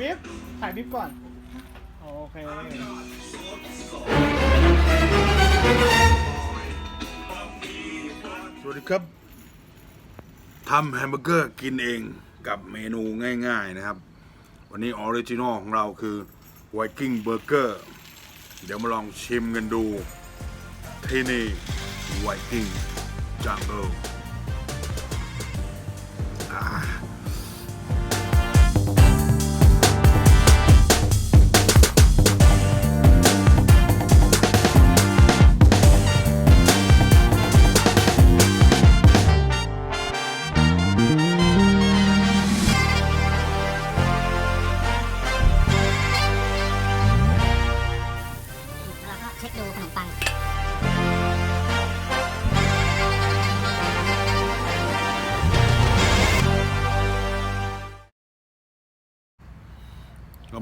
บิ๊บถ่ายบิ๊บก่อน โอเค สวัสดีครับทำแฮมเบอร์เกอร์กินเองกับเมนูง่ายๆนะครับ วันนี้ออริจินอลของเราคือไวกิ้งเบอร์เกอร์เดี๋ยวมาลองชิมกันดู ที่นี่ไวกิ้งจังเกิล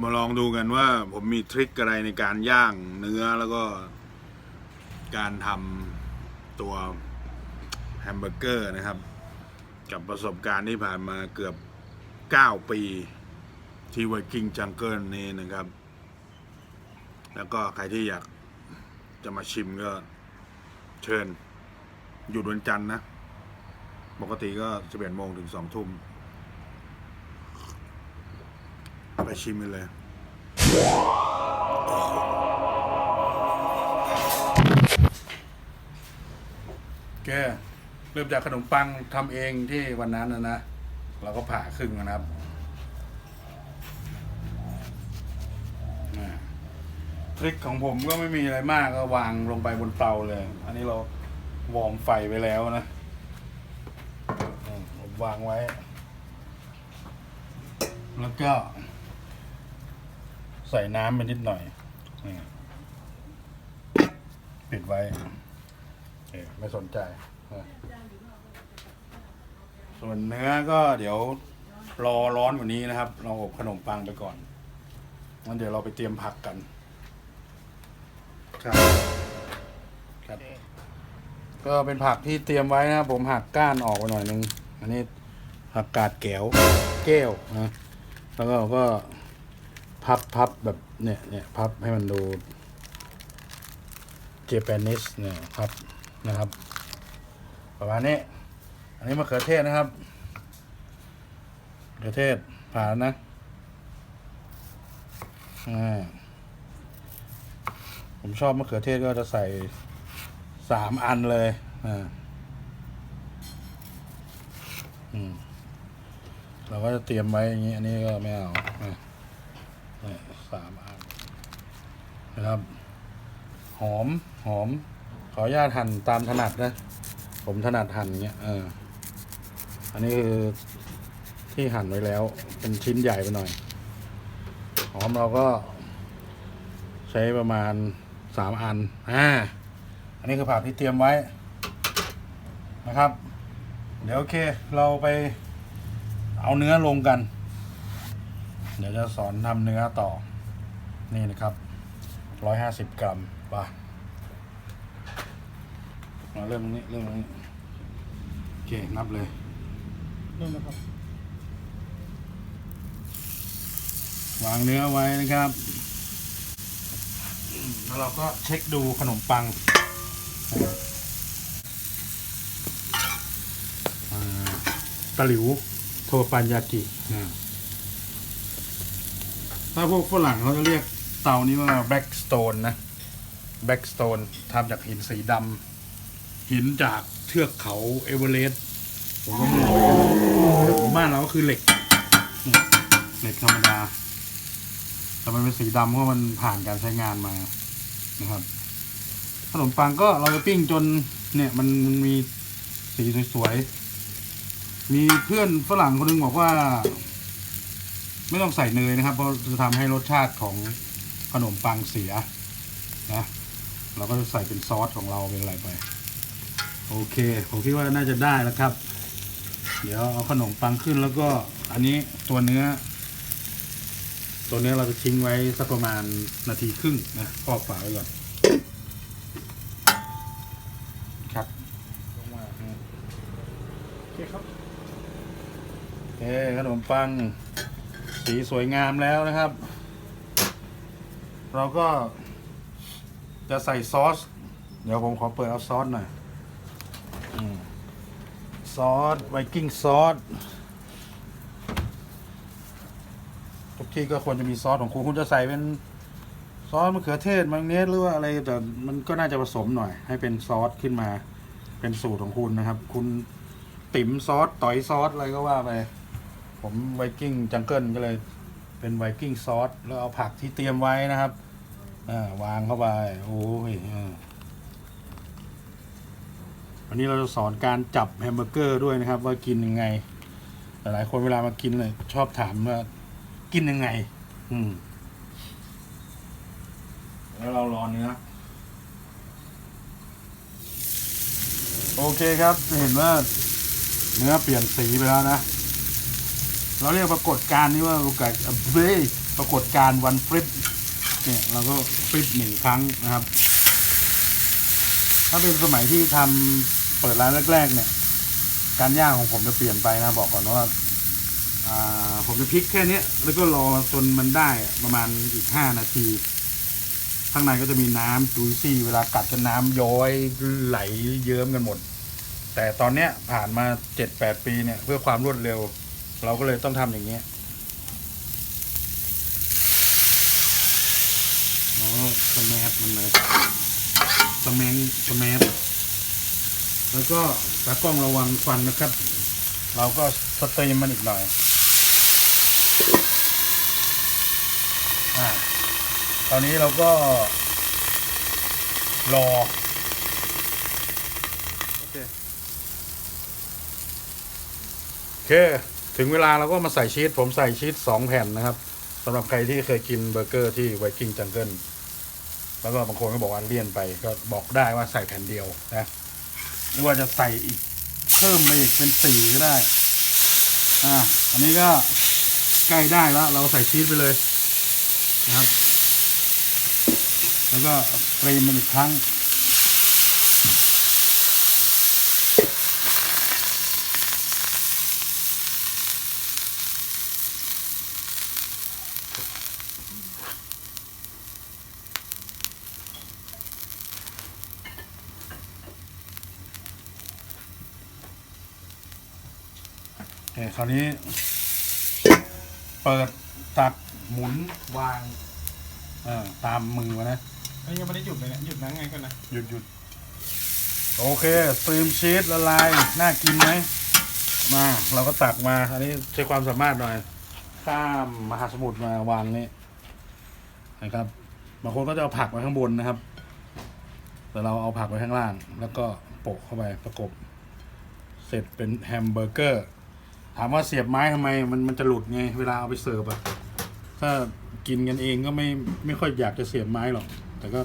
มาลองดูกันว่า ผมมีทริคอะไรในการย่างเนื้อแล้วก็การทำตัวแฮมเบอร์เกอร์นะครับ กับประสบการณ์ที่ผ่านมาเกือบ 9 ปีที่ไวกิ้งจังเกิลนี้นะครับ แล้วก็ใครที่อยากจะมาชิมก็เชิญ หยุดวันจันทร์นะ ปกติก็11โมงถึง2ทุ่มไปชิมกันเลย แกเริ่มจากขนมปังทำเองที่วันนั้นนะนะเราก็ผ่าครึ่งนะครับทริคของผมก็ไม่มีอะไรมากก็วางลงไปบนเตาเลย อันนี้เราวอร์มไฟไว้แล้วนะผมวางไว้ แล้วก็ ใส่น้ำไปนิดหน่อยนี่ปิดไว้โอเคไม่สนใจนะส่วนเนื้อก็เดี๋ยวรอร้อนกว่านี้นะครับ เราอบขนมปังไปก่อนงั้นเดี๋ยวเราไปเตรียมผักกัน ครับ ครับ ก็เป็นผักที่เตรียมไว้นะครับผมหักก้านออกไปหน่อยนึง อันนี้ผักกาดแก้ว แก้วนะ แล้วก็ก็ พับพับแบบเนี่ยเนี่ยพับให้มันดูเจแปนิสเนี่ยพับนะครับ ประมาณนี้ อันนี้มะเขือเทศนะครับมะเขือเทศผ่านนะอ่าผมชอบมะเขือเทศก็จะใส่สามอันเลยอ่าเราก็จะเตรียมไว้อย่างนี้ อันนี้ก็ไม่เอาอะนี่ สามอันนะครับ หอมหอม ขออนุญาตหั่นตามถนัดนะ ผมถนัดหั่นเงี้ยเอออันนี้คือที่หั่นไว้แล้ว เป็นชิ้นใหญ่ไปหน่อย หอมเราก็ใช้ประมาณสามอันอ่าอันนี้คือผักที่เตรียมไว้นะครับ เดี๋ยวโอเคเราไปเอาเนื้อลงกัน เดี๋ยวจะสอนทำเนื้อต่อ นี่นะครับร้อยห้าสิบกรัมป่ะมาเริ่มตรงนี้เริ่มตรงนี้โอเคนับเลยเริ่มแล้วครับวางเนื้อไว้นะครับอืมแล้วเราก็เช็คดูขนมปังอ่าตะหลิวโทปันยากิอ่าถ้าพวกฝรั่งเขาจะเรียก เตานี้ว่า Blackstone นะ Blackstone ทำจากหินสีดำหินจากเทือกเขาเอเวอเรสต์ผมก็ไม่รู้แต่ของบ้านเราก็คือเหล็กเหล็กธรรมดา แต่มันเป็นสีดำเพราะมันผ่านการใช้งานมานะครับขนมปังก็เราจะปิ้งจนเนี่ยมันมีสีสวยๆ มีเพื่อนฝรั่งคนหนึงบอกว่า ไม่ต้องใส่เนยนะครับ เพราะจะทำให้รสชาติของ ขนมปังเสียนะ เราก็จะใส่เป็นซอสของเราเป็นอะไรไป โอเค ผมคิดว่าน่าจะได้แล้วครับ เดี๋ยวเอาขนมปังขึ้นแล้วก็อันนี้ตัวเนื้อ ตัวเนี้ยเราจะทิ้งไว้สักประมาณนาทีครึ่งนะครอบฝาไว้ก่อนครับลงมาโอเคครับโอเคขนมปังสีสวยงามแล้วนะครับ เราก็จะใส่ซอส เดี๋ยวผมขอเปิดเอาซอสหน่อยอซอสไวกิ้งซอสทุกที่ก็ควรจะมีซอสของคุณคุณจะใส่เป็นซอสมะเขือเทศมายองเนสหรือว่าอะไรแต่มันก็น่าจะผสมหน่อย ให้เป็นซอสขึ้นมา เป็นสูตรของคุณนะครับ คุณติ๋มซอสต่อยซอสอะไรก็ว่าไป ผมไวกิ้งจังเกิลก็เลย เป็นไวกิ้งซอสแล้วเอาผักที่เตรียมไว้นะครับ อ่าวางเข้าไป โอ้ยวันนี้เราจะสอนการจับแฮมเบอร์เกอร์ด้วยนะครับ ว่ากินยังไง หลายคนเวลามากินเลยชอบถามว่ากินยังไง อืม แล้วเรารอเนื้อโอเคครับจะเห็นว่าเนื้อเปลี่ยนสีไปแล้วนะ เราเรียกปรากฏการณ์นี้ว่าปรากฏเบ้ยปรากฏการณ์วันฟลิป เนี่ยเราก็ฟลิปหนึ่งครั้งนะครับ ถ้าเป็นสมัยที่ทำเปิดร้านแรก ๆ เนี่ย การย่างของผมจะเปลี่ยนไปนะบอกก่อนว่าอ่าผมจะพลิกแค่นี้แล้วก็รอจนมันได้ประมาณอีกห้านาที ข้างในก็จะมีน้ำจุยซี่ เวลากัดจะน้ำย้อยไหลเยิ้มกันหมด แต่ตอนเนี้ยผ่านมาเจ็ดแปดปีเนี่ย เพื่อความรวดเร็ว เราก็เลยต้องทำอย่างเงี้ยเราก็ สแมสมันเลยสแมงสแมสแล้วก็ตากล้องระวังควันนะครับ เราก็สตรีมมันอีกหน่อยอ่าตอนนี้เราก็ รอ โอเคโอเค ถึงเวลาเราก็มาใส่ชีสผมใส่ชีสสองแผ่นนะครับสำหรับใครที่เคยกินเบอร์เกอร์ที่ไวกิ้งจังเกิล แล้วก็บางคนก็บอกว่าเลี่ยนไปก็บอกได้ว่าใส่แผ่นเดียวนะหรือว่าจะใส่อีกเพิ่มไปอีกเป็นสี่ก็ได้ อ่า อันนี้ก็ใกล้ได้แล้ว เราใส่ชีสไปเลยนะครับ แล้วก็เตรียมมันอีกครั้ง เคคราวนี้ เปิดตักหมุนวาง เออตามมือมานะเอ้ยยังไม่ได้หยุดเลยเนี่ยหยุดนะไงก่อนนะหยุดหยุดโอเคสตรีมชีสละลาย น่ากินไหมมา เราก็ตักมา อันนี้ใช้ความสามารถหน่อย ข้ามมหาสมุทรมาวางนี่นะครับบางคนก็จะเอาผักไว้ข้างบนนะครับ แต่เราเอาผักไว้ข้างล่าง แล้วก็โปะเข้าไปประกบ เสร็จเป็นแฮมเบอร์เกอร์ ถามว่าเสียบไม้ทำไมมันมันจะหลุดไงเวลาเอาไปเสิร์ฟอะถ้ากินกันเองก็ไม่ไม่ค่อยอยากจะเสียบไม้หรอก แต่ก็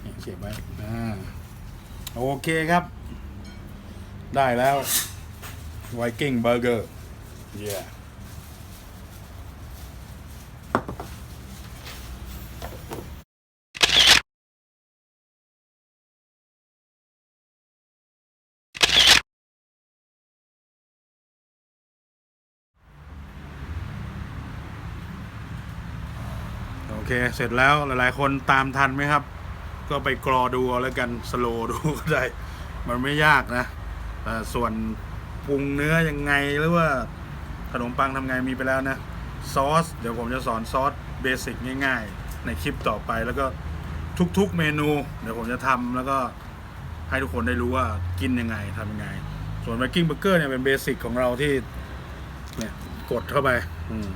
เนี่ยเสียบไว้อ่าโอเคครับ ได้แล้วไวกิ้งเบอร์เกอร์เเค เสร็จแล้วหลายๆ คนตามทันไหมครับ ก็ไปกรอดูเอาแล้วกันสโลดูก็ได้ มันไม่ยากนะแต่ส่วนปรุงเนื้อยังไงหรือว่าขนมปังทำไงมีไปแล้วนะซอส เดี๋ยวผมจะสอนซอสเบสิกง่าย ๆ ในคลิปต่อไปแล้วก็ทุกๆเมนู เดี๋ยวผมจะทำแล้วก็ให้ทุกคนได้รู้ว่ากินยังไงทำยังไง ส่วนไวกิ้งเบอร์เกอร์เนี่ยเป็นเบสิกของเราที่เนี่ยกดเข้าไป อืม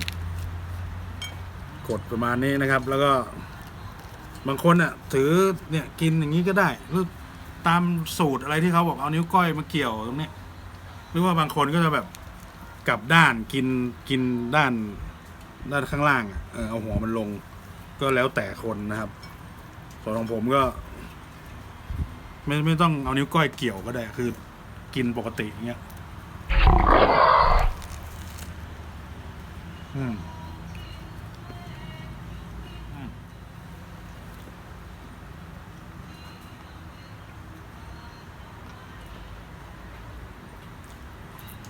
ดประมาณนี้นะครับ แล้วก็ บางคนอะ ถือเนี่ยกินอย่างนี้ก็ได้หรือตามสูตรอะไรที่เขาบอกเอานิ้วก้อยมาเกี่ยวตรงนี้หรือว่าบางคนก็จะแบบกลับด้านกินกินด้านด้านข้างล่างอะเออเอาหัวมันลง ก็แล้วแต่คนนะครับส่วนของผมก็ ไม่ไม่ต้องเอานิ้วก้อยเกี่ยวก็ได้คือ กินปกติอย่างเงี้ย อืม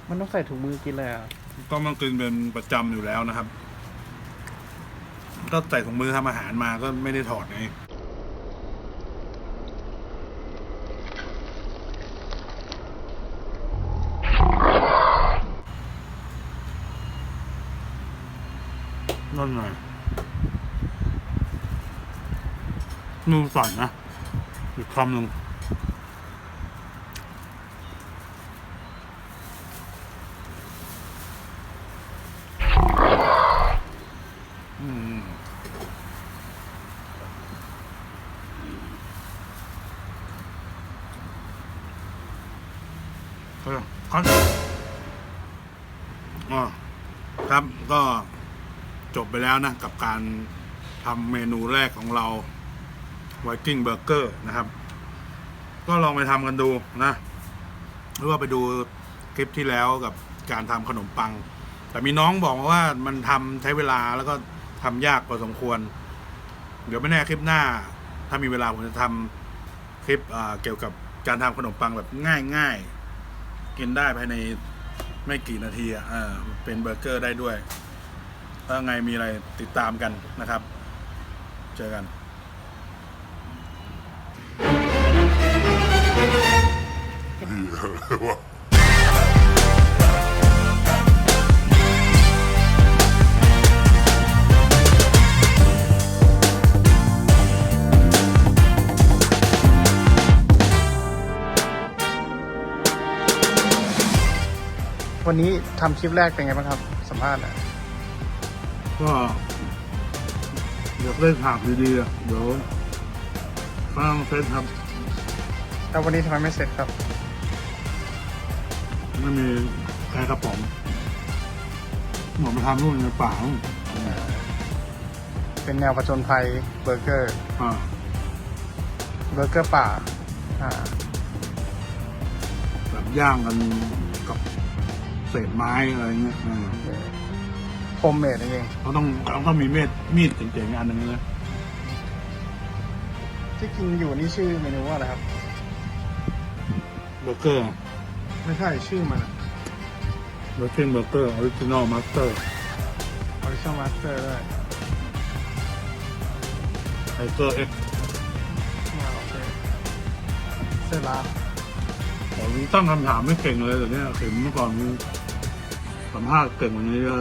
มันต้อง ใส่ถุงมือกินเลยอะก็ต้องกินเป็นประจำอยู่แล้วนะครับ ก็ใส่ถุงมือทำอาหารมาก็ไม่ได้ถอดไงนั่นไงมือสั่นนะอีกคำหนึ่ง บไปแล้วนะกับการทำเมนูแรกของเราไวกิ้งเบอร์เกอร์นะครับ ก็ลองไปทำกันดูนะหรือว่าไปดูคลิปที่แล้วกับการทำขนมปัง แต่มีน้องบอกมาว่ามันทำใช้เวลาแล้วก็ทำยากพอสมควร เดี๋ยวไม่แน่คลิปหน้า ถ้ามีเวลาผมจะทำคลิปเกี่ยวกับการทำขนมปังแบบง่ายๆ กินได้ภายในไม่กี่นาทีอะเป็นเบอร์เกอร์ได้ด้วย ถ้าไงมีอะไรติดตามกันนะครับ เจอกันวันนี้ทำคลิปแรกเป็นไงบ้างครับ สัมภาษณ์อะ ก็อยากเล่นฉากดีๆอะเดี๋ยวฟังเซตครับ แล้ววันนี้ทำไมไม่เสร็จครับ ไม่มีแค่กระป๋องหมอมาทำนู่นในป่านู่นเป็นแนวผจญภัยเบอร์เกอร์ อ่าเบอร์เกอร์ป่า อ่า แบบย่างกันกับเศษไม้อะไรเงี้ยอ่า โฮมเมดเองเขาต้องเขาต้องมีมีดมีดเจ๋งๆอันหนึงนะที่กินอยู่นี่ชื่อเมนูว่าอะไรครับเบอร์เกอร์ไม่ใช่ชื่อมันเบอร์เกอร์เบอร์เกอร์ออริจินอลมาสเตอร์ออริจินมาสเตอร์ด้วยไทเกอร์เอ็กอ่าโอเคเสร็จละผมตั้งคำถามไม่เก่งเลยแต่เนี้ยเห็นเมื่อก่อนมีสัมภาษณ์เก่งกว่านี้เยอะ